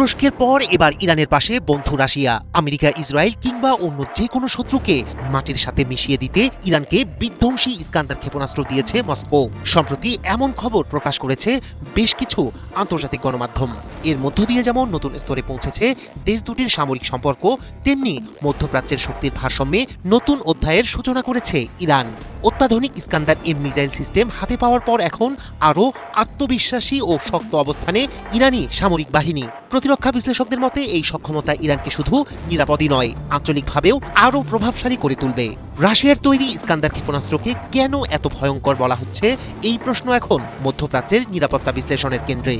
তুরস্কের পর এবার ইরানের পাশে বন্ধু রাশিয়া। আমেরিকা, ইসরায়েল কিংবা অন্য যে কোনো শত্রুকে মাটির সাথে মিশিয়ে দিতে ইরানকে বিধ্বংসী ইস্কান্দার ক্ষেপণাস্ত্র দিয়েছে মস্কো। সম্প্রতি এমন খবর প্রকাশ করেছে বেশ কিছু আন্তর্জাতিক গণমাধ্যম। এর মধ্য দিয়ে যেমন নতুন স্তরে পৌঁছেছে, দেশ দুটির সামরিক সম্পর্ক, তেমনি মধ্যপ্রাচ্যের শক্তির ভারসাম্যে নতুন অধ্যায়ের সূচনা করেছে ইরান। অত্যাধুনিক ইস্কান্দার এম মিসাইল সিস্টেম হাতে পাওয়ার পর এখন আরও আত্মবিশ্বাসী ও শক্ত অবস্থানে ইরানি সামরিক বাহিনী। প্রতিরক্ষা বিশ্লেষকদের মতে, এই সক্ষমতা ইরানকে শুধু নিরাপদই নয়, আঞ্চলিকভাবেও আরও প্রভাবশালী করে তুলবে। রাশিয়ার তৈরি ইস্কান্দার ক্ষেপণাস্ত্রকে কেন এত ভয়ঙ্কর বলা হচ্ছে, এই প্রশ্ন এখন মধ্যপ্রাচ্যের নিরাপত্তা বিশ্লেষণের কেন্দ্রে।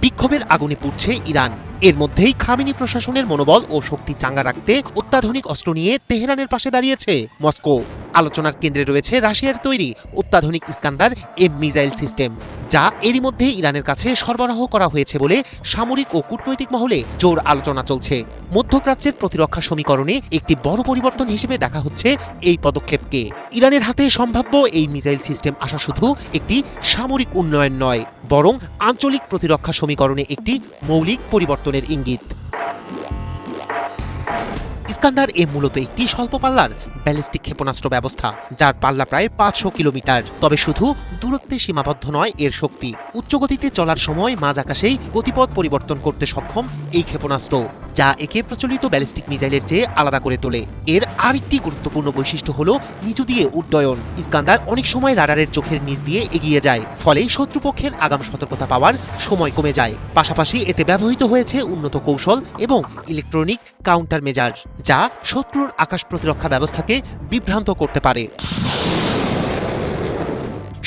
বিক্ষোভের আগুনে পুড়ছে ইরান। এর মধ্যেই খামিনি প্রশাসনের মনোবল ও শক্তি চাঙ্গা রাখতে অত্যাধুনিক অস্ত্র নিয়ে তেহরানের পাশে দাঁড়িয়েছে মস্কো। আলোচনার কেন্দ্রে রয়েছে রাশিয়ার তৈরি অত্যাধুনিক ইস্কান্দার এম মিসাইল সিস্টেম, যা এরই মধ্যে ইরানের কাছে সরবরাহ করা হয়েছে বলে সামরিক ও কূটনৈতিক মহলে জোর আলোচনা চলছে। মধ্যপ্রাচ্যের প্রতিরক্ষা সমীকরণে একটি বড় পরিবর্তন হিসেবে দেখা হচ্ছে এই পদক্ষেপকে। ইরানের হাতে সম্ভাব্য এই মিসাইল সিস্টেম আসা শুধু একটি সামরিক উন্নয়ন নয়, বরং আঞ্চলিক প্রতিরক্ষা সমীকরণে একটি মৌলিক পরিবর্তনের ইঙ্গিত। ইস্কান্দার এ মূলত একটি স্বল্প পাল্লার ব্যালিস্টিক ক্ষেপণাস্ত্র ব্যবস্থা, যার পাল্লা প্রায় পাঁচশো কিলোমিটার। তবে শুধু দূরত্বে সীমাবদ্ধ নয়, এর শক্তি। উচ্চ গতিতে চলার সময় মাঝ আকাশেই গতিপথ পরিবর্তন করতে সক্ষম এই ক্ষেপণাস্ত্র। যা একে প্রচলিত ব্যালিস্টিক মিসাইলের চেয়ে আলাদা করে তোলে। এর আরেকটি গুরুত্বপূর্ণ বৈশিষ্ট্য হল নিচু দিয়ে উড্ডয়ন। ইস্কান্দার অনেক সময় রাডারের চোখের নিচ দিয়ে এগিয়ে যায়, ফলে শত্রুপক্ষের আগাম সতর্কতা পাওয়ার সময় কমে যায়। পাশাপাশি এতে ব্যবহৃত হয়েছে উন্নত কৌশল এবং ইলেকট্রনিক কাউন্টার মেজার, যা শত্রুর আকাশ প্রতিরক্ষা ব্যবস্থাকে বিভ্রান্ত করতে পারে।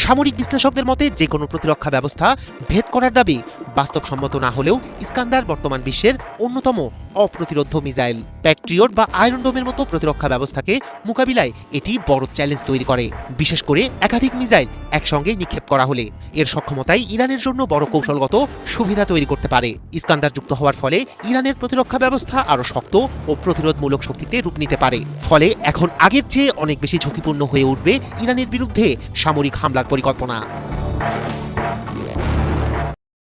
সামরিক বিশ্লেষকদের মতে যে কোনো প্রতিরক্ষা ব্যবস্থা ভেদ করার দাবি বাস্তবসম্মত না হলেও ইস্কান্দার বর্তমান বিশ্বের অন্যতম অপ্রতিরোধ মিসাইল। প্যাট্রিয়ট বা আয়রন ডোমের মতো প্রতিরক্ষা ব্যবস্থাকে মোকাবিলায় এটি বড় চ্যালেঞ্জ তৈরি করে। বিশেষ করে একাধিক মিসাইল একসঙ্গে নিক্ষেপ করা হলে। এর সক্ষমতাই ইরানের জন্য বড় কৌশলগত সুবিধা তৈরি করতে পারে। ইস্কান্দার যুক্ত হওয়ার ফলে ইরানের প্রতিরক্ষা ব্যবস্থা আরও শক্ত ও প্রতিরোধমূলক শক্তিতে রূপ নিতে পারে। ফলে এখন আগের চেয়ে অনেক বেশি ঝুঁকিপূর্ণ হয়ে উঠবে ইরানের বিরুদ্ধে সামরিক হামলার পরিকল্পনা।